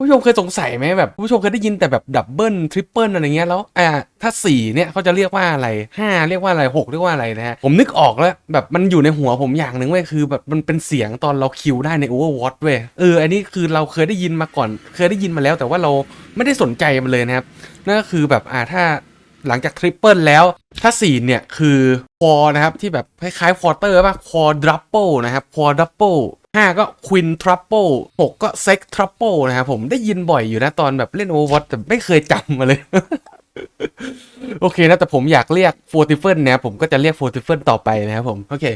ผู้ชมเคยสงสัยไหมแบบผู้ชมเคยได้ยินแต่แบบดับเบิลทริปเปิลอะไรเงี้ยแล้วอ่าถ้าสี่เนี่ยเขาจะเรียกว่าอะไรห้าเรียกว่าอะไรหกเรียกว่าอะไรนะฮะผมนึกออกแล้วแบบมันอยู่ในหัวผมอย่างหนึ่งเว้ยคือแบบมันเป็นเสียงตอนเราคิวได้ใน Overwatch เว้ยเอออันนี้คือเราเคยได้ยินมาก่อน เคยได้ยินมาแล้ว แต่ว่าเราไม่ได้สนใจมันเลยนะครับนั่นก็คือแบบอ่าถ้า หลังจากทริปเปิลแล้ว ถ้าสี่เนี่ยคือคอนะครับ ที่แบบคล้ายๆควอเตอร์ป่ะคอดรัปเปิลนะครับคอดรัปเปิลห้าก็ควินทรัปเปิลหกก็เซ็กทรัปเปิลนะครับผมได้ยินบ่อยอยู่นะตอนแบบเล่นโอเวอร์แต่ไม่เคยจำมาเลยโอเคนะ แต่ผมอยากเรียกโฟร์ติเฟิลนะครับผมก็จะเรียกโฟร์ติเฟิลต่อไปนะครับผม โอเค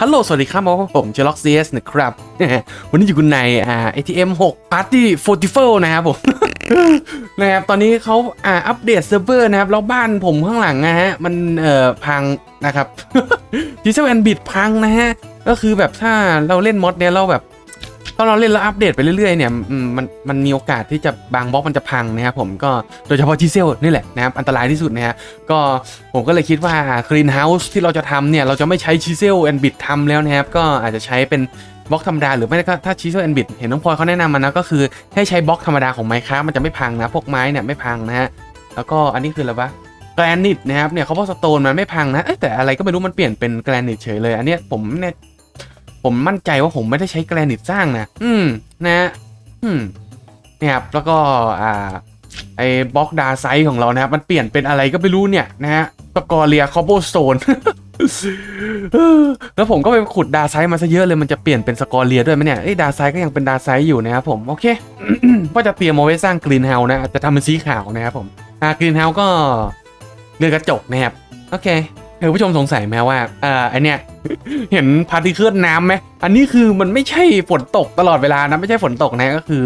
ฮัลโหล สวัสดีครับผมเชล็อกซีเอสนะครับ วันนี้อยู่คุณในอ่า ATM 6 Party 44นะครับผม นะครับตอนนี้เขาอ่าอัปเดตเซิร์ฟเวอร์นะครับแล้วบ้านผมข้างหลังนะฮะมันเอ่อพังนะครับดิเซลแอนบิดพังนะฮะก็คือแบบถ้าเราเล่นมอดเนี้ยเราแบบถ้าเราเล่นแล้วอัปเดตไปเรื่อยๆเนี่ยมันมันมีโอกาสที่จะบางบล็อกมันจะพังนะครับผมก็โดยเฉพาะทีเซลนี่แหละนะครับอันตรายที่สุดนะฮะก็ผมก็เลยคิดว่า Clean House ที่เราจะทำเนี่ยเราจะไม่ใช้ชีเซลแอนบิดทำแล้วนะครับก็อาจจะใช้เป็น บล็อกธรรมดาหรือไม่ก็ถ้าชีเซแอนบิดเห็นน้องพลอยเขาแนะนำมานะก็คือให้ใช้บล็อกธรรมดาของไมค์ครับมันจะไม่พังนะพวกไม้เนี่ยไม่พังนะฮะแล้วก็อันนี้คืออะไรวะแกรนิตนะครับเนี่ยเขาบอกสโตนมันไม่พังนะแต่อะไรก็ไม่รู้มันเปลี่ยนเป็นแกรนิตเฉยเลย อันเนี้ยผมเนี่ยผมมั่นใจว่าผมไม่ได้ใช้แกรนิตสร้างนะอืมนะฮะอืมเนี่ยครับแล้วก็อ่าไอ้บล็อกดาไซส์ของเรานะครับมันเปลี่ยนเป็นอะไรก็ไม่รู้เนี่ยนะฮะสกอเรียคอโบสโตน แล้วผมก็ไปขุดดาไซมาซะเยอะเลยมันจะเปลี่ยนเป็นสกอเรียด้วยไหมเนี่ยเอ้ดาไซก็ยังเป็นดาไซอยู่นะครับผมโอเคก็จะเตรียมเอาไว้สร้างกรีนเฮาส์นะจะทำเป็นสีขาวนะครับผมอ่ากรีนเฮาส์ก็เรือกระจกนะครับโอเคเธอผู้ชมสงสัยไหมว่าอ่อไอเนี้ยเห็นพาร์ติเคิลน้ำไหมอันนี้คือมันไม่ใช่ฝนตกตลอดเวลานะไม่ใช่ฝนตกนะก็คือ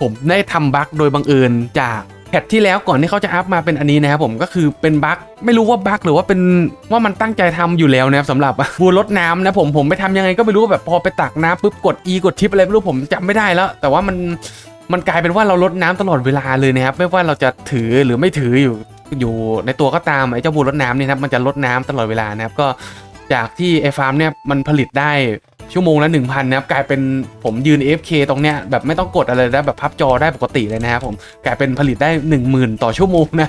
ผมได้ทำบั๊กโดยบังเอิญจาก พทที่แล้วก่อนที่เขาจะอัพมาเป็นอันนี้นะครับผมก็คือเป็นบั๊กไม่รู้ว่าบั๊กหรือว่าเป็นว่ามันตั้งใจทำอยู่แล้วนะครับสำหรับบัวรดน้ำนะผมผมไปทำยังไงก็ไม่รู้แบบพอไปตักน้ำปุ๊บกด E กดทิปอะไรไม่รู้ผมจำไม่ได้แล้ว แต่ว่ามันมันกลายเป็นว่าเราลดน้ำตลอดเวลาเลยนะครับไม่ว่าเราจะถือหรือไม่ถืออยู่อยู่ในตัวก็ตามไอ้เจ้าบูรดน้ำเนี่ยนะครับมันจะลดน้ำตลอดเวลานะครับก็จากที่ไอ้ฟาร์มเนี่ยมันผลิตได้ ชั่วโมงละ1,000นะครับกลายเป็นผมยืน AFK ตรงเนี้ยแบบไม่ต้องกดอะไรแล้วแบบพับจอได้ปกติเลยนะครับผมกลายเป็นผลิตได้ 10,000 ต่อชั่วโมงนะ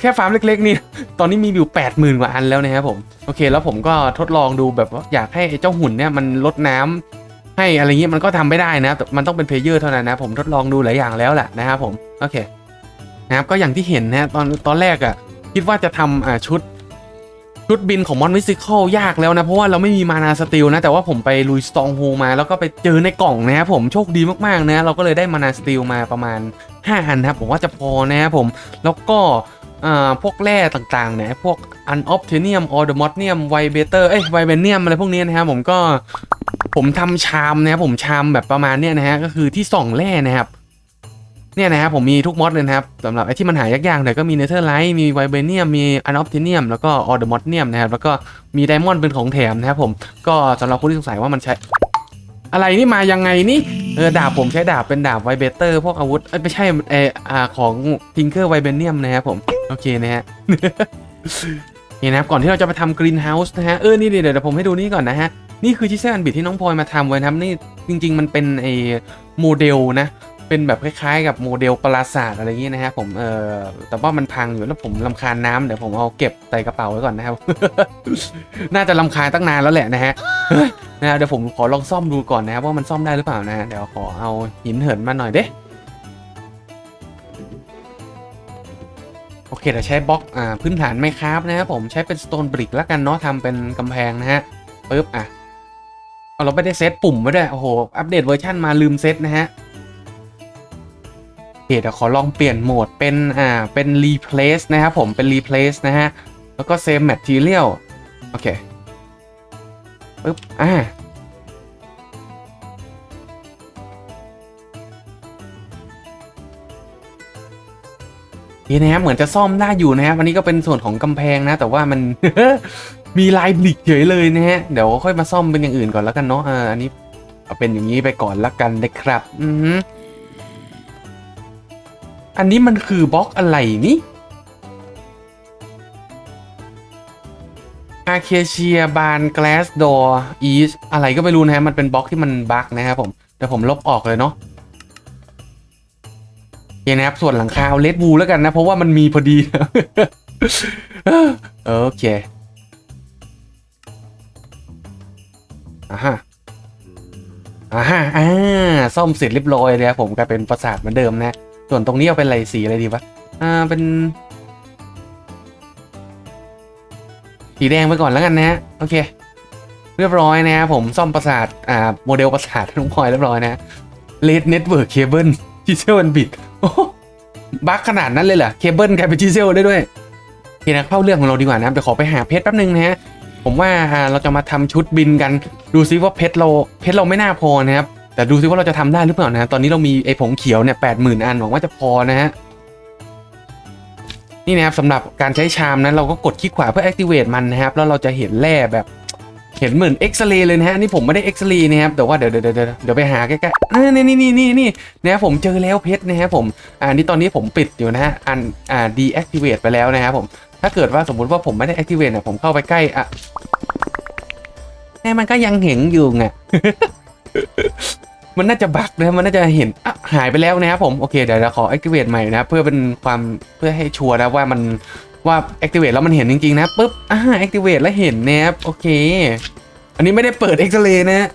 แค่ฟาร์มเล็กๆนี่ตอนนี้มีอยู่80,000 กว่าอันแล้วนะครับผมโอเค แล้วผมก็ทดลองดูแบบว่าอยากให้เจ้าหุ่นเนี่ยมันลดน้ำให้อะไรเงี้ยมันก็ทำไม่ได้นะแต่มันต้องเป็นเพลเยอร์เท่านั้นนะ ผมทดลองดูหลายอย่างแล้วแหละนะครับผมโอเคนะครับก็อย่างที่เห็นนะตอนตอนแรกอะ่ะคิดว่าจะทำชุด ชุดบินของมอนวิสิคอลยากแล้วนะ เพราะว่าเราไม่มีมานาสติลนะ แต่ว่าผมไปลุยสตองโฮมาแล้วก็ไปเจอในกล่องนะครับผมโชคดีมากๆนะ เราก็เลยได้มานาสติลมาประมาณ 5 อันนะครับผมว่าจะพอนะครับผมแล้วก็พวกแร่ต่างๆเนี่ยพวกอันออฟเทเนียมออเดมอสเนียมไวเบเตอร์เอ้ยไวเบเนียมอะไรพวกนี้นะครับผมก็ผมทำชามนะครับผมชามแบบประมาณเนี้ยนะฮะก็คือที่ส่องแร่นะครับ เนี่ยนะครับผมมีทุกมอดเลยนะครับสำหรับไอ้ที่มันหายากๆหน่อยก็มีเนเธอร์ไลท์มีไวเบเนียมมีอันออฟทิเนียมแล้วก็ออเดอร์มอสเนียมนะครับแล้วก็มีไดมอนด์เป็นของแถมนะครับผมก็สำหรับคนที่สงสัยว่ามันใช้ อะไรนี่มายังไงนี่เออดาบผมใช้ดาบเป็นดาบไวเบเตอร์พวกอาวุธเอ้ยไม่ใช่เอออาของทิงเกอร์ไวเบเนียมนะครับผมโอเคนะฮะนี่นะครับก่อนที่เราจะไปทำกรีนเฮาส์นะฮะเออนี่เดี๋ยวเดี๋ยวผมให้ดูนี่ก่อนนะฮะนี่คือชิเซอันบิดที่น้องพลอยมาทำไว้นะครับนี่จริง ๆ มันเป็นไอโมเดลนะ เป็นแบบคล้ายๆ กับโมเดลปราสาทอะไรอย่างนี้นะฮะผมเออแต่ว่ามันพังอยู่แล้วผมลำคาญน้ำเดี๋ยวผมเอาเก็บใส่กระเป๋าไว้ก่อนนะครับ น่าจะลำคาญตั้งนานแล้วแหละนะฮะนะเดี๋ยวผมขอลองซ่อมดูก่อนนะครับว่ามันซ่อมได้หรือเปล่านะฮะเดี๋ยวขอเอาหินเหินมาหน่อยเด้โอเคเดี๋ยวใช้บล็อกอ่าพื้นฐานไม่คราฟนะครับผมใช้เป็นสโตนบริกแล้วกันเนาะทำเป็นกำแพงนะฮะปึ๊บอะเอาเราไม่ได้เซตปุ่มไว้ด้วยโอ้โหอัปเดตเวอร์ชันมาลืมเซตนะฮะ เคเดี๋ยวขอลองเปลี่ยนโหมดเป็นอ่าเป็น replace นะครับผมเป็น replace นะฮะ แล้วก็ save material โอเคปึ๊บอ่านี่นะครับเหมือนจะซ่อมได้อยู่นะครับอันนี้ก็เป็นส่วนของกำแพงนะ แต่ว่ามันมีลายบลิกเฉยเลยนะฮะ เดี๋ยวค่อยมาซ่อมเป็นอย่างอื่นก่อนแล้วกันเนาะอ่าอันนี้เอาเป็นอย่างนี้ไปก่อนละกันนะครับ อือ อันนี้มันคือบล็อกอะไรนี่อาเคเชียบาน glass door east อะไรก็ไม่รู้นะฮะ มันเป็นบล็อกที่มันบั๊กนะครับผมเดี๋ยวผมลบออกเลยเนาะเนะครับ ส่วนหลังคาเอาเลดบูแล้วกันนะ เพราะว่ามันมีพอดีโอเคอ่าฮะอ่าฮะอ่าซ่อมเสร็จเรียบร้อยเลยครับผมกลายเป็นปราสาทเหมือนเดิมนะ ส่วนตรงนี้เอาเป็นอะไรสีอะไรดีวะ อ่า เป็น สีแดงไปก่อนแล้วกันนะฮะโอเค เรียบร้อยนะผมซ่อมประสาท อ่า โมเดลประสาทน้องพลอยเรียบร้อยนะเลดเน็ตเวิร์กเคเบิลจิเซลมันบิดบั๊กขนาดนั้นเลยเหรอ เคเบิลกลายเป็นจิเซลได้ด้วยโอเคนะเข้าเรื่องของเราดีกว่านะเดี๋ยวขอไปหาเพชรแป๊บนึงนะฮะผมว่าอ่าเราจะมาทำชุดบินกัน ดูซิว่าเพชรเราเพชรเราไม่น่าพอนะครับ แต่ดูซิว่าเราจะทำได้หรือเปล่านะ ตอนนี้เรามีไอ้ผงเขียวเนี่ยแปดหมื่นอันหวังว่าจะพอนะฮะ นี่นะครับสำหรับการใช้ชามนั้นเราก็กดคลิกขวาเพื่อ activate มันนะครับ แล้วเราจะเห็นแร่แบบ เห็นเหมือนเอ็กซเรย์เลยนะฮะ นี่ผมไม่ได้เอ็กซเรย์นะครับ แต่ว่าเดี๋ยวเดี๋ยวเดี๋ยวเดี๋ยวไปหาใกล้ๆอ่นี่นี่นี่นี่นี่นะครับผมเจอแล้วเพชรนะครับผม อ่านี่ตอนนี้ผมปิดอยู่นะฮะ อัน อ่า deactivate ไปแล้วนะครับผม ถ้าเกิดว่าสมมุติว่าผมไม่ได้ activate เนี่ย ผมเข้าไปใกล้ อะแน่มันก็ยังเห็นอยู่ไง มันน่าจะบักนะมันน่าจะเห็นอะหายไปแล้วนะครับผม โอเค เดี๋ยวเราขอ activate ใหม่นะ เพื่อเป็นความเพื่อให้ชัวร์นะว่ามันว่า activate แล้วมันเห็นจริงๆนะปุ๊บอ่า activate แล้วเห็นนะครับโอเค อันนี้ไม่ได้เปิด X-ray นะฮะ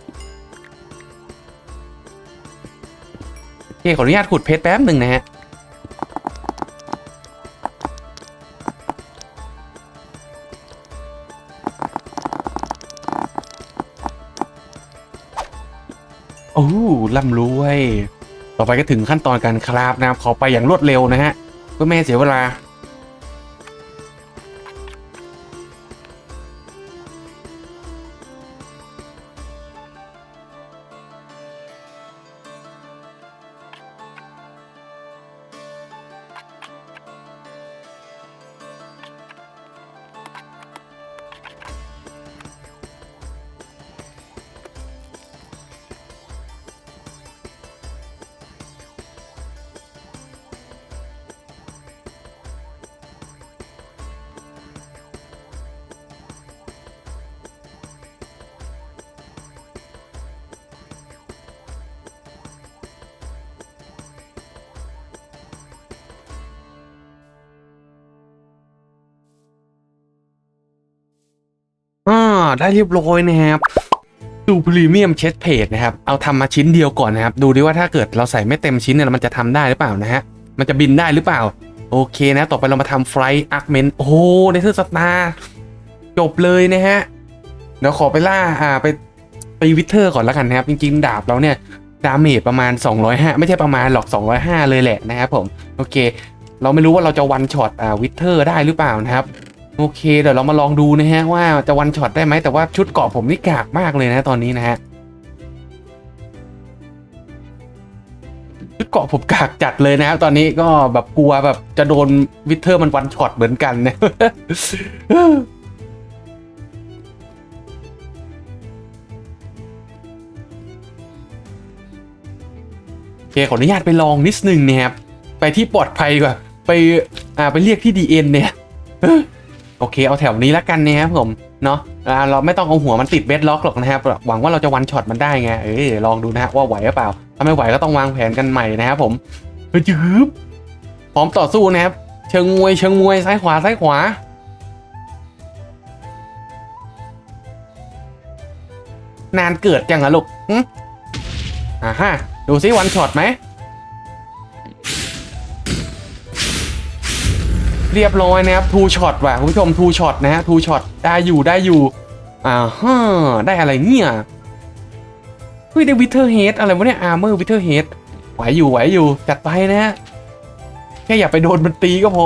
โอเคขออนุญาตขุดเพชรแป๊บหนึ่งนะฮะ โอ้ล่ำรวย ต่อไปก็ถึงขั้นตอนการคราฟนะครับขอไปอย่างรวดเร็วนะฮะเพื่อไม่ให้เสียเวลา ได้เรียบร้อยนะครับดูพรีเมียมเชสเพจนะครับ เอาทำมาชิ้นเดียวก่อนนะครับ ดูดิว่าถ้าเกิดเราใส่ไม่เต็มชิ้นเนี่ยมันจะทำได้หรือเปล่านะฮะ มันจะบินได้หรือเปล่า โอเคนะ ต่อไปเรามาทำไฟล์อาร์เมนโอ้ในเทอร์สตาร์จบเลยนะฮะ เดี๋ยวขอไปล่า อ่า ไปไปวิเทอร์ก่อนแล้วกันนะครับ จริง ๆ ดาบเราเนี่ย ดาเมจประมาณ 205 ไม่ใช่ประมาณหรอก 205 เลยแหละนะครับผม โอเค เราไม่รู้ว่าเราจะวันช็อต อ่า วิเทอร์ได้หรือเปล่านะครับ โอเคเดี๋ยวเรามาลองดูนะฮะว่าจะวันช็อตได้ไหมแต่ว่าชุดเกาะผมนี่กากมากเลยนะตอนนี้นะฮะชุดเกาะผมกากจัดเลยนะครับตอนนี้ก็แบบกลัวแบบจะโดนวิเทอร์มันวันช็อตเหมือนกันนะโอเคขออนุญาตไปลองนิดนึงนะครับไปที่ปลอดภัยกว่าไปอ่าไปเรียกที่ดีเอ็นเนี่ย โอเคเอาแถวนี้แล้วกันนะครับผมเนาะเราไม่ต้องเอาหัวมันติดเบสล็อกหรอกนะครับหวังว่าเราจะวันช็อตมันได้ไงเอ้ยลองดูนะฮะว่าไหวหรือเปล่า ถ้าไม่ไหวก็ต้องวางแผนกันใหม่นะครับผมเฮ้ยจืบพร้อมต่อสู้นะครับ เชิงมวยเชิงมวยซ้ายขวาซ้ายขวานานเกิดจังอะลูกอ่าฮะ ดูซิวันช็อตไหม เรียบร้อยนะครับทูช็อตว่ะคุณผู้ชมทูช็อตนะฮะทูช็อตได้อยู่ได้อยู่อ่าฮะได้อะไรเนี่ยเฮ้ยได้วิเทอร์เฮดอะไรวะเนี่ยอาร์เมอร์วิเทอร์เฮดไหวอยู่ไหวอยู่จัดไปนะฮะแค่อย่าไปโดนมันตีก็พอ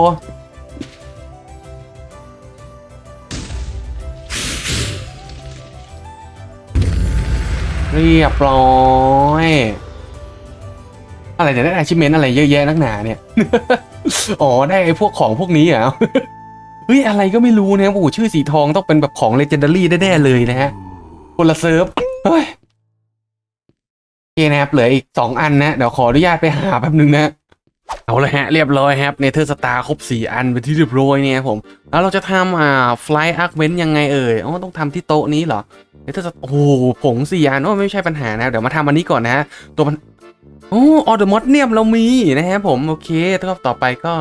เรียบร้อย อะไรเนี่ยได้อาชิเมนอะไรเยอะแยะนักหนาเนี่ย อ๋อได้ไอ้พวกของพวกนี้เหรอเฮ้ยอะไรก็ไม่รู้นะครับโอ้โหชื่อสีทองต้องเป็นแบบของเลเจนดารี่แน่ๆเลยนะฮะคนละเซิร์ฟเฮ้ยโอเคนะครับเหลืออีกสองอันนะ เดี๋ยวขออนุญาตไปหาแป๊บนึงนะ เอาละฮะ เรียบร้อยครับเนเธอร์สตาร์ครบ4อันเป็นที่เรียบร้อยเนี่ยผม แล้วเราจะทำอ่าฟลายอาร์คเวนต์ยังไงเอ่ยอ๋อต้องทำที่โต๊ะนี้เหรอเนเธอร์สโอ้โหผงสี่อันโอ้ไม่ใช่ปัญหานะ เดี๋ยวมาทำอันนี้ก่อนนะฮะตัวมัน อ้ออเดอร์มอดเนียมเรามีนะครับผม โอเคแล้วก็ต่อไปก็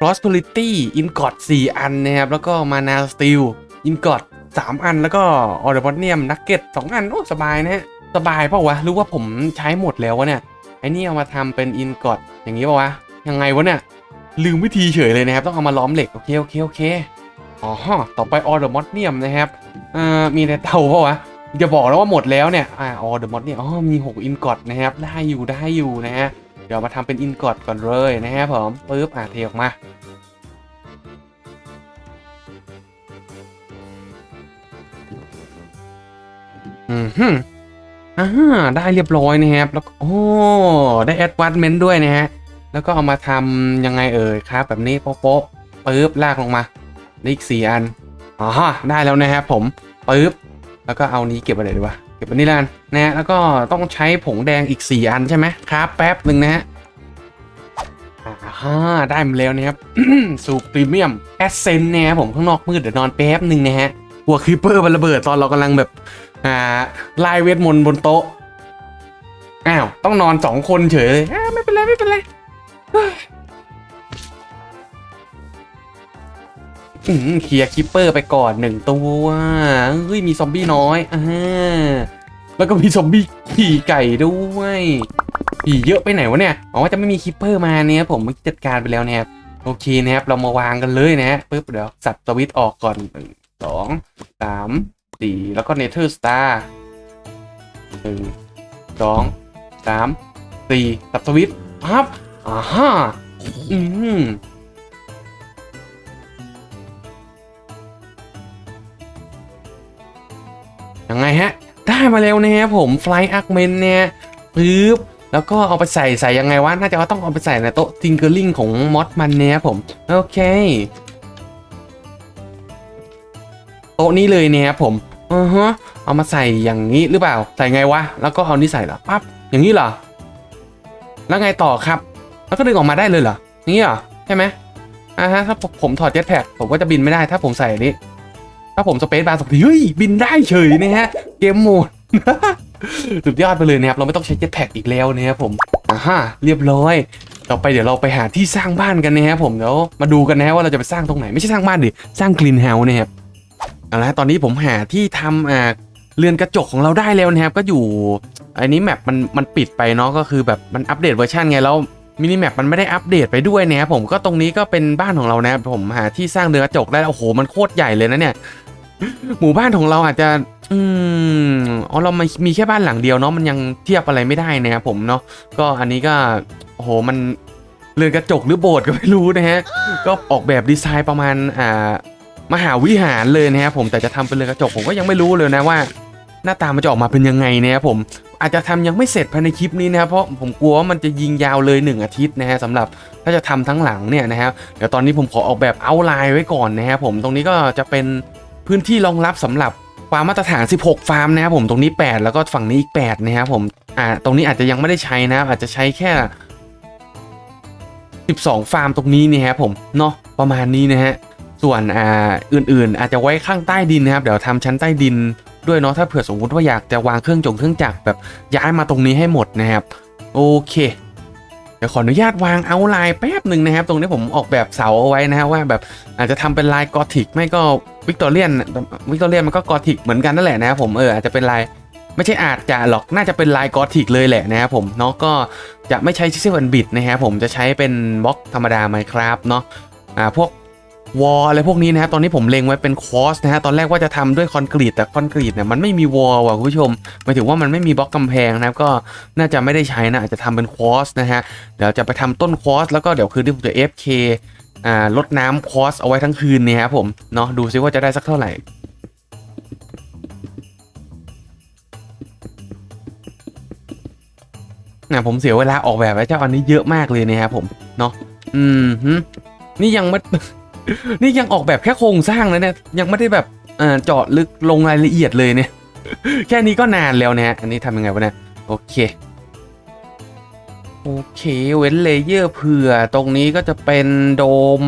prosperity ingot 4อันนะครับ แล้วก็ mana steel ingot 3อันแล้วก็ออเดอร์มอดเนียมนักเก็ต2อัน โอ้สบายนะฮะ สบายเปล่าวะหรือว่าผมใช้หมดแล้ววะเนี่ย ไอ้นี่เอามาทำเป็นอินกอดอย่างนี้ป่าวะ ยังไงวะเนี่ย ลืมวิธีเฉยเลยนะครับ ต้องเอามาล้อมเหล็ก โอเค โอเค โอเค อ๋อ ต่อไปออเดอร์มอดเนียมนะครับ เอ่อ มีในเตาป่าวะ จะบอกแล้วว่าหมดแล้วเนี่ยอ่าออเดอร์มอดเนี่ยอ๋อมี6อินกอดนะครับได้อยู่ได้อยู่นะฮะเดี๋ยวมาทำเป็นอินกอดก่อนเลยนะครับผมปึ๊บอะเทออกมาอืมฮึอ่าได้เรียบร้อยนะครับ แล้วโอ้ได้แอดวานเมนต์ด้วยนะฮะ แล้วก็เอามาทำยังไงเอ่ยครับ แบบนี้โป๊ะปึ๊บลากลงมาได้อีกสี่อันอ๋อได้แล้วนะครับผมปึ๊บ แล้วก็เอานี้เก็บไว้ไหนดีวะเก็บไว้นี่แล้วกันนะฮะแล้วก็ต้องใช้ผงแดงอีก 4 อันใช่ไหมครับแป๊บหนึ่งนะฮะอ่าได้มาแล้วนะครับสูปรีเมียมแอสเซนนะครับผมข้างนอกมืดเดี๋ยวนอนแป๊บหนึ่งนะฮะหัวคริปเปอร์มันระเบิดตอนเรากำลังแบบอ่าไล่เวทมนต์บนโต๊ะอ้าวต้องนอนสองคนเฉยเลยอ่าไม่เป็นไรไม่เป็นไร อืมเคลียร์คิปเปอร์ไปก่อนหนึ่งตัวเฮ้ยมีซอมบี้น้อยอ่าแล้วก็มีซอมบี้ขี่ไก่ด้วยผีเยอะไปไหนวะเนี่ยอ๋อจะไม่มีคิปเปอร์มาเนี่ยผมจัดการไปแล้วนะครับโอเคนะครับเรามาวางกันเลยนะฮะปึ๊บเดี๋ยวสับสวิตช์ออกก่อนหนึ่งสองสามสี่แล้วก็เนเธอร์สตาร์หนึ่งสองสามสี่สับสวิตช์ปั๊บอ่าฮะอืม ยังไงฮะ ได้มาแล้วนะครับผมไฟอักเมนเนี่ยปึ๊บแล้วก็เอาไปใส่ใส่ยังไงวะ น่าจะต้องเอาไปใส่ในโต๊ะทิงเกอร์ลิงของมอสมันเนี่ยครับผม โอเคโต๊ะนี้เลยเนี่ยครับผมอือฮะเอามาใส่อย่างนี้หรือเปล่า ใส่ไงวะ แล้วก็เอานี่ใส่เหรอปั๊บอย่างนี้เหรอ แล้วไงต่อครับ แล้วก็ดึงออกมาได้เลยเหรออย่างนี้เหรอ ใช่ไหมอ่าฮะ ถ้าผมถอดเจ็ตแพ็กผมก็จะบินไม่ได้ ถ้าผมใส่นี้ ถ้าผมสเปซบาร์สองทีเฮ้ยบินได้เฉยนะฮะ เกมโหมดสุดยอดไปเลยนะครับ เราไม่ต้องใช้เจ็ตแพ็กอีกแล้วนะครับผมอ่าฮะเรียบร้อย ต่อไปเดี๋ยวเราไปหาที่สร้างบ้านกันนะครับผมเดี๋ยวมาดูกันนะฮะว่าเราจะไปสร้างตรงไหนไม่ใช่สร้างบ้านดิสร้างกรีนเฮาส์นะครับเอาละตอนนี้ผมหาที่ทำอ่าเรือนกระจกของเราได้แล้วนะครับก็อยู่อันนี้แมปมันมันปิดไปเนาะก็คือแบบมันอัปเดตเวอร์ชันไงแล้วมินิแมปมันไม่ได้อัปเดตไปด้วยนะครับผมก็ตรงนี้ก็เป็นบ้านของเรานะครับผมหาที่สร้างเรือนกระจกได้โอ้โหมันโคตรใหญ่เลยนะเนี่ย หมู่บ้านของเราอาจจะ อืมอ๋อเรามีมีแค่บ้านหลังเดียวเนาะมันยังเทียบอะไรไม่ได้นะครับผมเนาะก็อันนี้ก็โอ้โหมันเรือนกระจกหรือโบสถ์ก็ไม่รู้นะฮะก็ออกแบบดีไซน์ประมาณอ่ามหาวิหารเลยนะครับผมแต่จะทำเป็นเรือนกระจกผมก็ยังไม่รู้เลยนะว่า หน้าตามันจะออกมาเป็นยังไงนะครับผมอาจจะทำยังไม่เสร็จภายในคลิปนี้นะครับเพราะผมกลัวว่ามันจะยิงยาวเลย 1 อาทิตย์นะฮะสำหรับถ้าจะทำทั้งหลังเนี่ยนะครับเดี๋ยวตอนนี้ผมขอออกแบบเอาไลน์ไว้ก่อนนะครับผมตรงนี้ก็จะเป็น พื้นที่รองรับสำหรับฟาร์มมาตรฐาน 16 ฟาร์มนะครับผมตรงนี้ 8 แล้วก็ฝั่งนี้อีก 8 นะครับผมอ่าตรงนี้อาจจะยังไม่ได้ใช้นะครับอาจจะใช้แค่ 12 ฟาร์มตรงนี้นี่ครับผมเนาะประมาณนี้นะฮะส่วนอ่าอื่นๆ อาจจะไว้ข้างใต้ดินนะครับเดี๋ยวทำชั้นใต้ดินด้วยเนาะถ้าเผื่อสมมติว่าอยากจะวางเครื่องจงเครื่องจักรแบบย้ายมาตรงนี้ให้หมดนะครับโอเค เดี๋ยวขออนุญาตวางเอาลายแป๊บหนึ่งนะครับ ตรงนี้ผมออกแบบเสาเอาไว้นะฮะว่าแบบอาจจะทำเป็นลายกอธิกไม่ก็วิกตอเรียนวิกตอเรียนมันก็กอธิกเหมือนกันนั่นแหละนะครับผมเอออาจจะเป็นลายไม่ใช่อาจจะหรอกน่าจะเป็นลายกอธิกเลยแหละนะครับผมเนาะก็จะไม่ใช้ซิสเซนบิดนะครับผมจะใช้เป็นบล็อกธรรมดาไมครับเนาะอ่าพวก วอลอะไรพวกนี้นะครับตอนนี้ผมเล็งไว้เป็นคอสนะฮะตอนแรกว่าจะทำด้วยคอนกรีตแต่คอนกรีตเนี่ยมันไม่มีวอลว่ะคุณผู้ชมหมายถึงว่ามันไม่มีบล็อกกำแพงนะครับก็น่าจะไม่ได้ใช้นะอาจจะทำเป็นคอสนะฮะเดี๋ยวจะไปทำต้นคอสแล้วก็เดี๋ยวคืนที่ผมจะ FK อ่าลดน้ำคอสเอาไว้ทั้งคืนเนี่ยครับผมเนาะดูซิว่าจะได้สักเท่าไหร่นะผมเสียเวลาออกแบบไว้เจ้าอันนี้เยอะมากเลยนะครับผมเนาะอืมฮึนี่ยังไม่ นี่ยังออกแบบแค่โครงสร้างนะเนี่ยยังไม่ได้แบบเจาะลึกลงรายละเอียดเลยเนี่ย แค่นี้ก็นานแล้วนะฮะ อันนี้ทำยังไงวะเนี่ยโอเค โอเค เว้นเลเยอร์เผื่อ ตรงนี้ก็จะเป็นโดม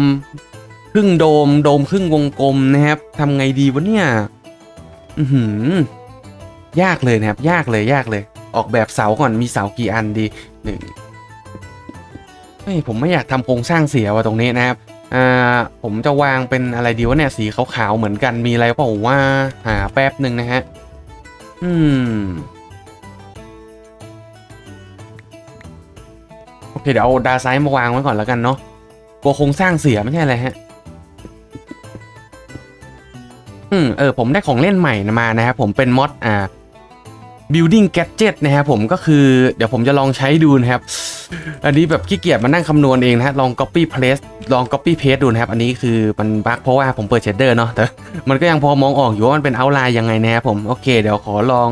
ครึ่งโดม โดมครึ่งวงกลมนะครับทำไงดีวะเนี่ย อือหือ ยากเลยนะครับ ยากเลยยากเลย ออกแบบเสาก่อนมีเสากี่อันดีหนึ่งเฮ้ยผมไม่อยากทำโครงสร้างเสียว่ะตรงนี้นะครับ อ่าผมจะวางเป็นอะไรดีวะเนี่ยสีขาวๆเหมือนกันมีอะไรเปล่าว่าหาแป๊บหนึ่งนะฮะ อืมโอเคเดี๋ยวเอาดาไซด์มาวางไว้ก่อนแล้วกันเนาะกลัวโครงสร้างเสียไม่ใช่อะไรฮะ อืมเออผมได้ของเล่นใหม่มานะครับผมเป็นมอดอ่า building gadget นะครับผมก็คือเดี๋ยวผมจะลองใช้ดูนะครับ อันนี้แบบขี้เกียจมานั่งคำนวณเองนะฮะลอง copy paste ลอง copy paste ดูนะครับ อันนี้คือมันบั๊กเพราะว่าผมเปิด shader เนาะแต่มันก็ยังพอมองออกอยู่ว่ามันเป็น outline ยังไงนะครับผมโอเค เดี๋ยวขอลอง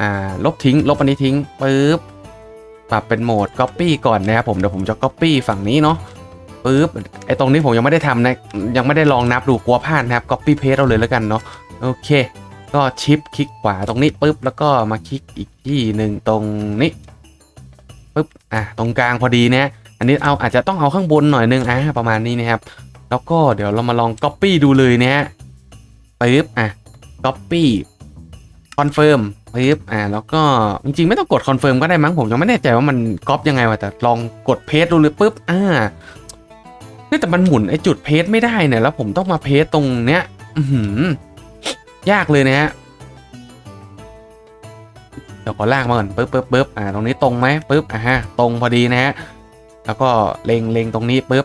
อ่าลบทิ้ง ลบอันนี้ทิ้งปึ๊บปรับเป็นโหมด copy ก่อนนะครับผมเดี๋ยวผมจะ copy ฝั่งนี้เนาะปึ๊บไอตรงนี้ผมยังไม่ได้ทำนะยังไม่ได้ลองนับดูกลัวพลาดนะครับ copy paste เอาเลยแล้วกันเนาะโอเค ก็ชิปคลิกขวาตรงนี้ปึ๊บแล้วก็มาคลิกอีกที่หนึ่งตรงนี้ปึ๊บอะตรงกลางพอดีนะอันนี้เอาอาจจะต้องเอาข้างบนหน่อยนึงอะประมาณนี้นะครับ แล้วก็เดี๋ยวเรามาลอง copy ดูเลยนะฮะปึ๊บอะ copy confirm ปึ๊บอ่าแล้วก็จริงๆไม่ต้องกด confirm ก็ได้มั้งผมยังไม่แน่ใจว่ามันก๊อปยังไงวะแต่ลองกด paste ดูเลยปึ๊บอ่าเฮ้ยแต่มันหมุนไอจุด paste ไม่ได้เนี่ยแล้วผมต้องมา paste ตรงเนี้ย อือหือ ยากเลยนะฮะเดี๋ยวขอลากมาก่อนปึ๊บปึ๊บปึ๊บอ่าตรงนี้ตรงไหมปึ๊บอ่าฮะตรงพอดีนะฮะแล้วก็เล็งเล็งตรงนี้ปึ๊บ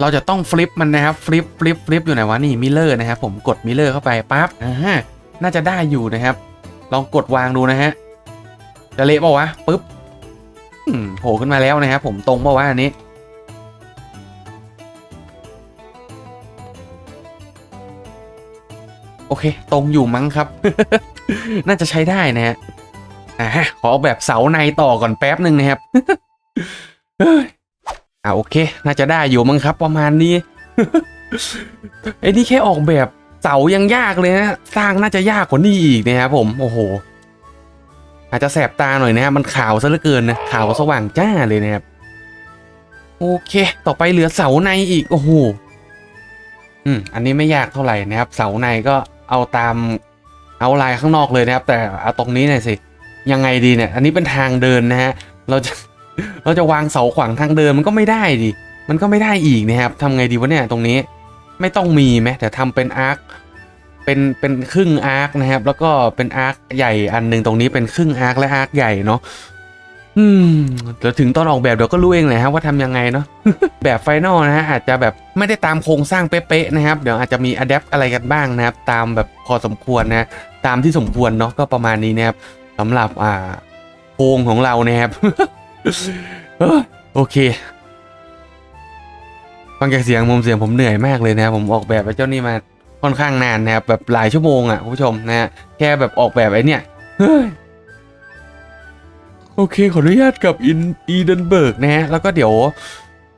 เราจะต้องฟลิปมันนะครับฟลิปฟลิปฟลิปอยู่ไหนวะนี่มิเลอร์นะครับผมกดมิเลอร์เข้าไปปั๊บอ่าฮะน่าจะได้อยู่นะครับ ลองกดวางดูนะฮะจะเละเปล่าวะปึ๊บโผล่ขึ้นมาแล้วนะครับผมตรงเปล่าวะอันนี้ โอเค ตรงอยู่มั้งครับ น่าจะใช้ได้นะฮะอ่าขอเอาแบบเสาในต่อก่อนแป๊บหนึ่งนะครับเฮ้ยอ่าโอเค น่าจะได้อยู่มั้งครับ ประมาณนี้ไอ้นี่แค่ออกแบบเสายังยากเลยนะสร้างน่าจะยากกว่านี้อีกนะครับผมโอ้โห อาจจะแสบตาหน่อยนะครับมันขาวซะเหลือเกินนะขาวสว่างจ้าเลยนะครับโอเค ต่อไปเหลือเสาในอีกโอ้โหอืมอันนี้ไม่ยากเท่าไหร่นะครับ เสาในก็ เอาตามเอาลายข้างนอกเลยนะครับ แต่เอาตรงนี้หน่อยสิยังไงดีเนี่ย อันนี้เป็นทางเดินนะฮะเราจะเราจะวางเสาขวางทางเดินมันก็ไม่ได้ดิมันก็ไม่ได้อีกนะครับทำไงดีวะเนี่ยตรงนี้ไม่ต้องมีไหมแต่ทำเป็นอาร์คเป็นเป็นครึ่งอาร์คนะครับ แล้วก็เป็นอาร์คใหญ่อันหนึ่งตรงนี้เป็นครึ่งอาร์คและอาร์คใหญ่เนาะ อืมเดี๋ยวถึงตอนออกแบบเดี๋ยวก็รู้เองแหละฮะว่าทำยังไงเนาะแบบไฟนอลนะฮะอาจจะแบบไม่ได้ตามโครงสร้างเป๊ะๆนะครับ เดี๋ยวอาจจะมีอัดแอปอะไรกันบ้างนะครับ ตามแบบพอสมควรนะตามที่สมควรเนาะก็ประมาณนี้นะครับสำหรับอ่าโครงของเรานะครับโอเคฟังจากเสียงมุมเสียงผมเหนื่อยมากเลยนะครับผมออกแบบไอ้เจ้านี่มาค่อนข้างนานนะครับแบบหลายชั่วโมงอะคุณผู้ชมนะฮะแค่แบบออกแบบไอ้เนี่ยเฮ้ย โอเค ขออนุญาตกับอินอีเดนเบิร์กนะฮะ แล้วก็เดี๋ยว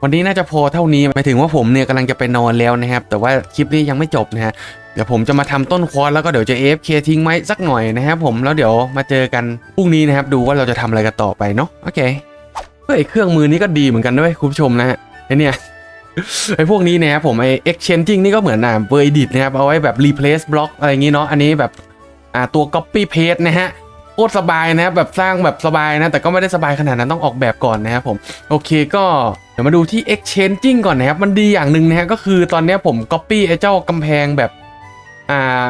วันนี้น่าจะพอเท่านี้หมายถึงว่าผมเนี่ยกำลังจะไปนอนแล้วนะครับ แต่ว่าคลิปนี้ยังไม่จบนะฮะ เดี๋ยวผมจะมาทำต้นควอสแล้วก็เดี๋ยวจะ AFK ทิ้งไว้สักหน่อยนะครับผม แล้วเดี๋ยวมาเจอกันพรุ่งนี้นะครับ ดูว่าเราจะทำอะไรกันต่อไปเนาะ โอเคเฮ้ยเครื่องมือนี้ก็ดีเหมือนกันด้วยคุณผู้ชมนะฮะไอเนี่ยไอพวกนี้นะครับผมไอ exchanging นี่ก็เหมือนอ่า v e r d i t นะครับ เอาไว้แบบ replace block อะไรอย่างงี้เนาะ อันนี้แบบอ่าตัว copy paste นะฮะ คตรสบายนะครับแบบสร้างแบบสบายนะ แต่ก็ไม่ได้สบายขนาดนั้นต้องออกแบบก่อนนะครับผมโอเคก็เดี๋ยวมาดูที่ exchanging ก่อนนะครับ มันดีอย่างหนึ่งนะฮะก็คือตอนนี้ผม copy ไอ้เจ้ากำแพงแบบอ่า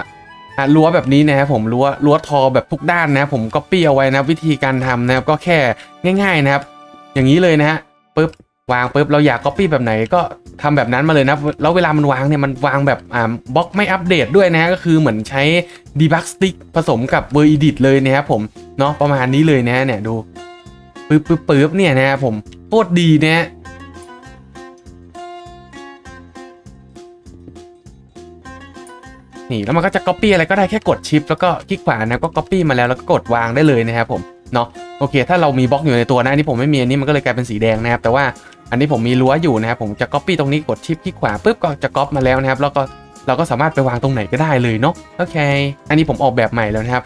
อ่ารั้วแบบนี้นะครับผมรั้วรั้วทอแบบทุกด้านนะครับผม copy เอาไว้นะวิธีการทำนะครับก็แค่ง่าย ๆนะครับ อย่างนี้เลยนะฮะปึ๊บ วางปึ๊บเราอยาก copy แบบไหนก็ทำแบบนั้นมาเลยนะ แล้วเวลามันวางเนี่ยมันวางแบบอ่าบล็อกไม่อัปเดตด้วยนะก็คือเหมือนใช้ debug stick ผสมกับ v e r edit เลยนะครับผมเนาะประมาณนี้เลยนะเนี่ยดูปึ๊บปึ๊บปึ๊บเนี่ยนะครับผมโคตรดีนะนี่แล้วมันก็จะ copy อะไรก็ได้แค่กดชิปแล้วก็คลิกขวานะก็ copy มาแล้วแล้วก็กดวางได้เลยนะครับผมเนาะโอเค ถ้าเรามีบล็อกอยู่ในตัวนะอันนี้ผมไม่มีอันนี้มันก็เลยกลายเป็นสีแดงนะครับแต่ว่า อันนี้ผมมีรั้วอยู่นะครับผมจะ copy ตรงนี้กดชิปคลิกขวาปุ๊บก็จะ copy มาแล้วนะครับแล้วก็เราก็สามารถไปวางตรงไหนก็ได้เลยเนาะโอเค อันนี้ผมออกแบบใหม่แล้วนะครับ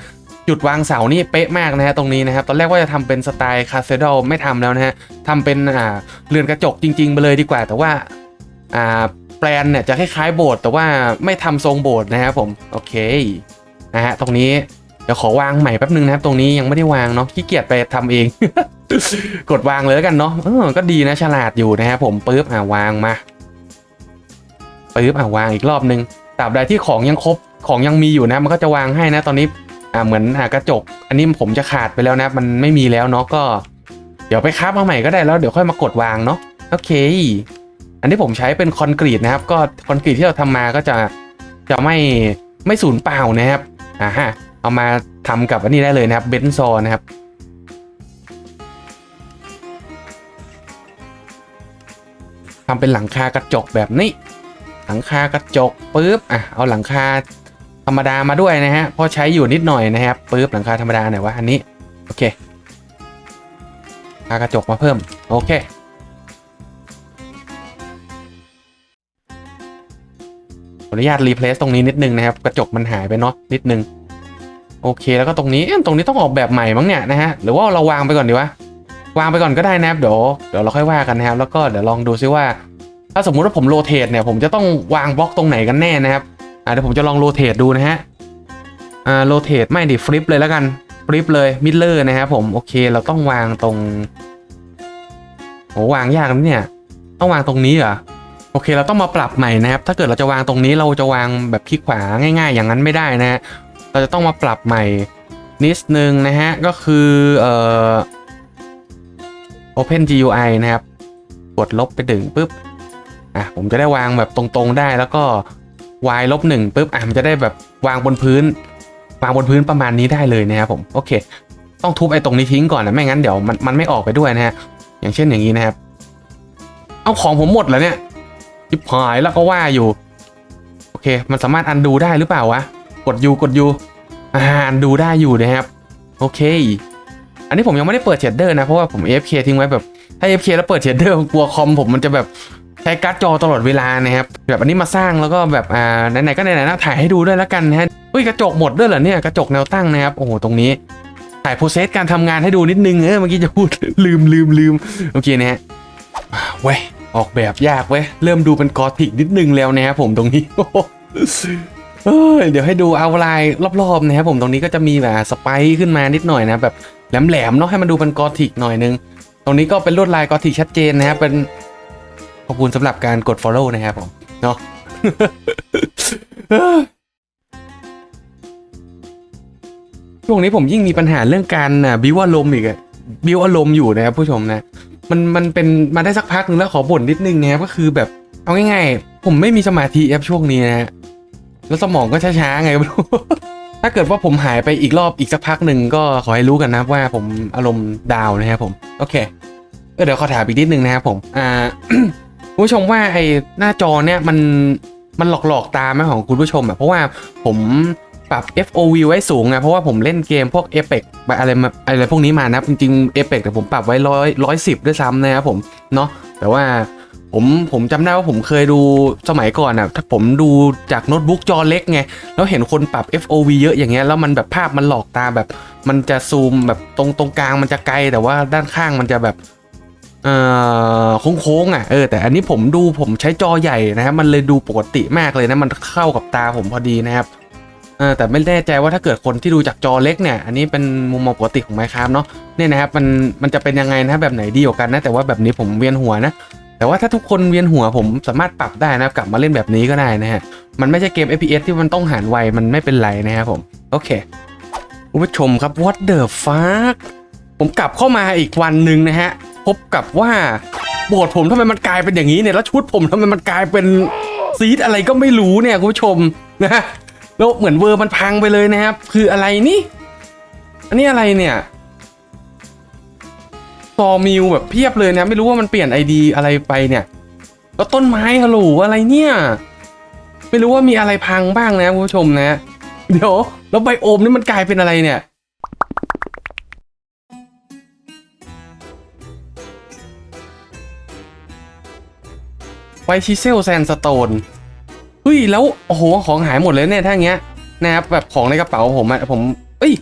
จุดวางเสานี่เป๊ะมากนะฮะตรงนี้นะครับตอนแรกว่าจะทำเป็นสไตล์คาเซดอลไม่ทำแล้วนะฮะทำเป็นอ่าเรือนกระจกจริง ๆ ไปเลยดีกว่า แต่ว่าอ่าแปลนเนี่ยจะคล้ายๆโบสถ์แต่ว่าไม่ทำทรงโบสถ์นะครับผมโอเคนะฮะตรงนี้ เดี๋ยวขอวางใหม่แป๊บนึงนะครับ ตรงนี้ยังไม่ได้วางเนาะขี้เกียจไปทำเอง กดวางเลยแล้วกันเนาะเออก็ดีนะฉลาดอยู่นะครับผมปึ๊บอ่าวางมาปึ๊บอ่าวางอีกรอบนึงตราบใดที่ของยังครบของยังมีอยู่นะ มันก็จะวางให้นะตอนนี้อ่าเหมือนอ่ากระจก อันนี้ผมจะขาดไปแล้วนะ มันไม่มีแล้วเนาะก็ เดี๋ยวไปครามาใหม่ก็ได้แล้วเดี๋ยวค่อยมากดวางเนาะโอเค อันนี้ผมใช้เป็นคอนกรีตนะครับ ก็คอนกรีตที่เราทำมาก็จะจะไม่ไม่สูญเปล่านะครับอ่าฮะ เอามาทำกับอันนี้ได้เลยนะครับเบนซอนะครับทำเป็นหลังคากระจกแบบนี้ หลังคากระจกปุ๊บอะเอาหลังคาธรรมดามาด้วยนะฮะพอใช้อยู่นิดหน่อยนะครับปุ๊บหลังคาธรรมดาไหนวะอันนี้โอเคหลังคากระจกมาเพิ่ม โอเค ขออนุญาตรีเพลซตรงนี้นิดนึงนะครับ กระจกมันหายไปเนาะนิดนึง โอเคแล้วก็ตรงนี้เอ๊ะตรงนี้ต้องออกแบบใหม่มั้งเนี่ยนะฮะหรือว่าเราวางไปก่อนดีวะวางไปก่อนก็ได้นะครับเดี๋ยวเดี๋ยวเราค่อยว่ากันนะครับแล้วก็เดี๋ยวลองดูซิว่า ถ้าสมมุติว่าผมโรเตทเนี่ยผมจะต้องวางบล็อกตรงไหนกันแน่นะครับอ่าเดี๋ยวผมจะลองโรเตทดูนะฮะอ่าโรเตทไม่ดิฟลิปเลยแล้วกันฟลิปเลยมิดเลอร์นะครับผมโอเคเราต้องวางตรงโหวางยากนะเนี่ยต้องวางตรงนี้เหรอโอเคเราต้องมาปรับใหม่นะครับ ถ้าเกิดเราจะวางตรงนี้เราจะวางแบบคลิกขวาง่าย ๆ อย่างนั้นไม่ได้นะฮะ เราจะต้องมาปรับใหม่นิดนึงนะฮะ ก็คือเอ่อ Open GUI นะครับ กดลบไปดึงปุ๊บ อะ ผมจะได้วางแบบตรงๆได้แล้วก็ y ลบหนึ่งปุ๊บ อะ มันจะได้แบบวางบนพื้น วางบนพื้นประมาณนี้ได้เลยนะครับผม โอเค ต้องทุบไอ้ตรงนี้ทิ้งก่อนนะ ไม่งั้นเดี๋ยวมันมันไม่ออกไปด้วยนะฮะ อย่างเช่นอย่างนี้นะครับ เอาของผมหมดแล้วเนี่ยจิบหายแล้วก็ว่าอยู่ โอเค มันสามารถอันดูได้หรือเปล่าวะ กด U กด U อ่านดูได้อยู่นะครับ โอเค อันนี้ผมยังไม่ได้เปิดเชดเดอร์นะ เพราะว่าผม AFK ทิ้งไว้แบบ ถ้า AFK แล้วเปิดเชดเดอร์กลัวคอมผมมันจะแบบใช้การ์ดจอตลอดเวลานะครับ แบบอันนี้มาสร้างแล้วก็แบบอ่าไหนๆก็ไหนๆนะถ่ายให้ดูด้วยแล้วกันนะฮะอุ้ยกระจกหมดด้วยเหรอเนี่ยกระจกแนวตั้งนะครับโอ้โหตรงนี้ถ่ายโปรเซสการทำงานให้ดูนิดนึงเออเมื่อกี้จะพูดลืมลืมลืมโอเคนะฮะอ่าเว้ยออกแบบยากเว้ยเริ่มดูเป็นกอธิกนิดนึงแล้วนะครับผมตรงนี้ เอ้ยเดี๋ยวให้ดูเอาลน์รอบๆนะครับผมตรงนี้ก็จะมีแบบสไปค์ขึ้นมานิดหน่อยนะแบบแหลมๆเนาะให้มันดูเป็นกอธิกหน่อยนึง ตรงนี้ก็เป็นลวดลายกอธิกชัดเจนนะครับเป็นขอบคุณสำหรับการกด follow นะครับผมเนาะช่วงนี้ผมยิ่งมีปัญหาเรื่องการอะบิวอารมณ์อีกอะบิวอารมณ์อยู่นะครับผู้ชมนะ มันมันเป็นมาได้สักพักนึงแล้วขอบ่นนิดนึงนะครับก็คือแบบเอาง่ายๆ ผมไม่มีสมาธิแอปช่วงนี้นะ แล้วสมองก็ช้าๆไงไม่รู้ ถ้าเกิดว่าผมหายไปอีกรอบอีกสักพักหนึ่งก็ขอให้รู้กันนะว่าผมอารมณ์ดาวนะครับผม โอเคเออเดี๋ยวขอถามอีกนิดนึงนะครับผม อ่าผู้ชมว่าไอ้หน้าจอเนี่ยมันมันหลอกหลอกๆตาไหมของคุณผู้ชมอะเพราะว่าผมปรับ FOV ไว้สูงไงเพราะว่าผมเล่นเกมพวก Apex อะไรมาอะไรพวกนี้มานะจริงๆ Apex แต่ผมปรับไว้ร้อยร้อยสิบด้วยซ้ำนะครับผมเนาะแต่ว่า ผมผมจำได้ว่าผมเคยดูสมัยก่อนอะถ้าผมดูจากโน้ตบุ๊กจอเล็กไง แล้วเห็นคนปรับ FOV เยอะอย่างเงี้ยแล้วมันแบบภาพมันหลอกตาแบบ มันจะซูมแบบตรงตรงกลางมันจะไกลแต่ว่าด้านข้างมันจะแบบเอ่อโค้งๆอะเออแต่อันนี้ผมดูผมใช้จอใหญ่นะครับมันเลยดูปกติมากเลยนะมันเข้ากับตาผมพอดีนะครับเออแต่ไม่แน่ใจว่าถ้าเกิดคนที่ดูจากจอเล็กเนี่ย อันนี้เป็นมุมมองปกติของ Minecraft เนาะเนี่ยนะครับมันมันจะเป็นยังไงนะแบบไหนดีกว่ากันนะแต่ว่าแบบนี้ผมเวียนหัวนะ แต่ว่าถ้าทุกคนเวียนหัวผมสามารถปรับได้นะกลับมาเล่นแบบนี้ก็ได้นะฮะ มันไม่ใช่เกม FPS ที่มันต้องหารไวมันไม่เป็นไรนะครับผม โอเคคุณผู้ชมครับ what the fuck ผมกลับเข้ามาอีกวันหนึ่งนะฮะ พบกับว่าโบสถ์ผมทำไมมันกลายเป็นอย่างนี้เนี่ย แล้วชุดผมทำไมมันกลายเป็นซีดอะไรก็ไม่รู้เนี่ยคุณผู้ชมนะฮะแล้วเหมือนเวอร์มันพังไปเลยนะครับ คืออะไรนี่ อันนี้อะไรเนี่ย อมิวแบบเพียบเลยนะไม่รู้ว่ามันเปลี่ยนไอดีอะไรไปเนี่ยแล้วต้นไม้ฮัลโหลอะไรเนี่ย ไม่รู้ว่ามีอะไรพังบ้างนะคุณผู้ชมนะ เดี๋ยวแล้วไบโอมนี่มันกลายเป็นอะไรเนี่ยไวชิเซลแซนสโตนเฮ้ยแล้วโอ้โหของหายหมดเลยเนี่ยถ้าอย่าเงี้ยนะครับแบบของในกระเป๋าผมอะผม เอ้ย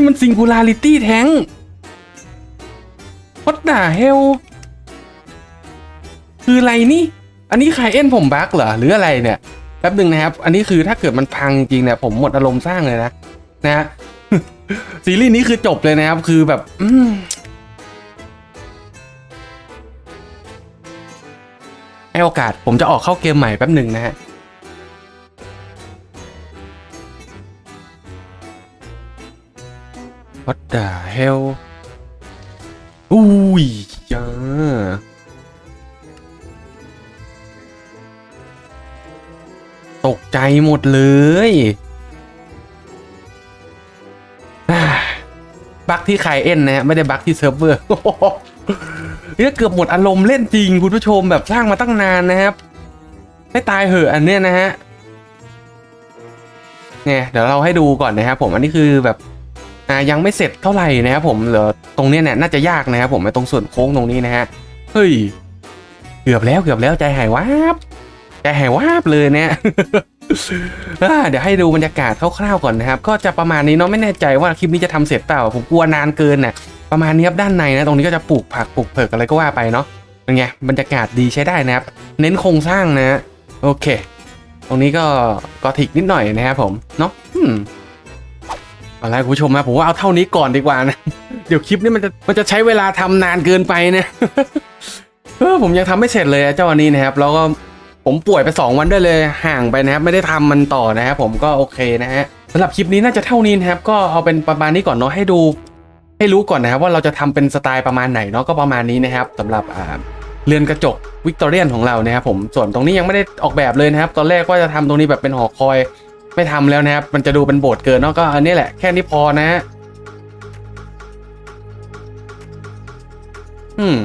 เอ้ามัน singularity tank what the hell คืออะไรนี่ อันนี้ใครเอ็นผมบั๊กเหรอ หรืออะไรเนี่ย แป๊บหนึ่งนะครับ อันนี้คือถ้าเกิดมันพังจริงเนี่ย ผมหมดอารมณ์สร้างเลยนะ นะฮะซีรีส์นี้คือจบเลยนะครับ คือแบบ อืให้โอกาสผมจะออกเข้าเกมใหม่แป๊บหนึ่งนะฮะ What the hell อุ้ยจ้าตกใจหมดเลยบักที่ใคเอ็นนะฮะไม่ได้บักที่เซิร์ฟเวอร์เนี่ยเกือบหมดอารมณ์เล่นจริงคุณผู้ชมแบบสร้างมาตั้งนานนะครับให้ตายเหอะอันเนี้ยนะฮะเนี่ยเดี๋ยวเราให้ดูก่อนนะครับผมอันนี้คือแบบ อ่ายังไม่เสร็จเท่าไหร่นะครับผมเหลือตรงเนี้ยเนี่ยน่าจะยากนะครับผมไอ้ตรงส่วนโค้งตรงนี้นะฮะเฮ้ยเกือบแล้วเกือบแล้วใจหายวาบใจหายวาบเลยเนี่ยเดี๋ยวให้ดูบรรยากาศคร่าวๆก่อนนะครับ ก็จะประมาณนี้เนาะไม่แน่ใจว่าคลิปนี้จะทำเสร็จเปล่าผมกลัวนานเกินน่ะประมาณนี้ครับด้านในนะตรงนี้ก็จะปลูกผักปลูกเผือกอะไรก็ว่าไปเนาะเป็นไงบรรยากาศดีใช้ได้นะครับ เน้นโครงสร้างนะฮะโอเค ตรงนี้ก็กอทิกนิดหน่อยนะครับผมเนาะ เอาละคุณผู้ชมนะผมว่าเอาเท่านี้ก่อนดีกว่านะ เดี๋ยวคลิปนี้มันจะมันจะใช้เวลาทำนานเกินไปเนี่ยเออผมยังทำไม่เสร็จเลยเจ้าอันนี้นะครับ แล้วก็ผมป่วยไป 2 วันด้วยเลยห่างไปนะครับ ไม่ได้ทำมันต่อนะครับผมก็โอเคนะฮะสำหรับคลิปนี้น่าจะเท่านี้นะครับ ก็เอาเป็นประมาณนี้ก่อนเนาะให้ดู ให้รู้ก่อนนะครับว่าเราจะทำเป็นสไตล์ประมาณไหนเนาะก็ประมาณนี้นะครับสำหรับอ่าเรือนกระจกวิกตอเรียนของเรานะครับผมส่วนตรงนี้ยังไม่ได้ออกแบบเลยนะครับ ตอนแรกว่าจะทำตรงนี้แบบเป็นหอคอย ไม่ทำแล้วนะครับ มันจะดูเป็นโบสถ์เกินเนาะก็อันนี้แหละ แค่นี้พอนะฮะอืม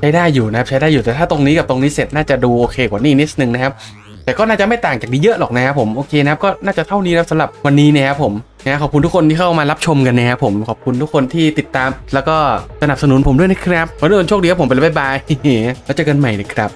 ใช้ได้อยู่นะครับ ใช้ได้อยู่แต่ถ้าตรงนี้กับตรงนี้เสร็จน่าจะดูโอเคกว่านี้นิดนึงนะครับ แต่ก็น่าจะไม่ต่างจากนี้เยอะหรอกนะครับผมโอเคนะครับก็น่าจะเท่านี้นะสำหรับวันนี้นะครับผมนะขอบคุณทุกคนที่เข้ามารับชมกันนะครับผมขอบคุณทุกคนที่ติดตามแล้วก็สนับสนุนผมด้วยนะครับวันนี้วันโชคดีครับผมไปเลยบ๊ายบายแล้วเจอกันใหม่นะครับ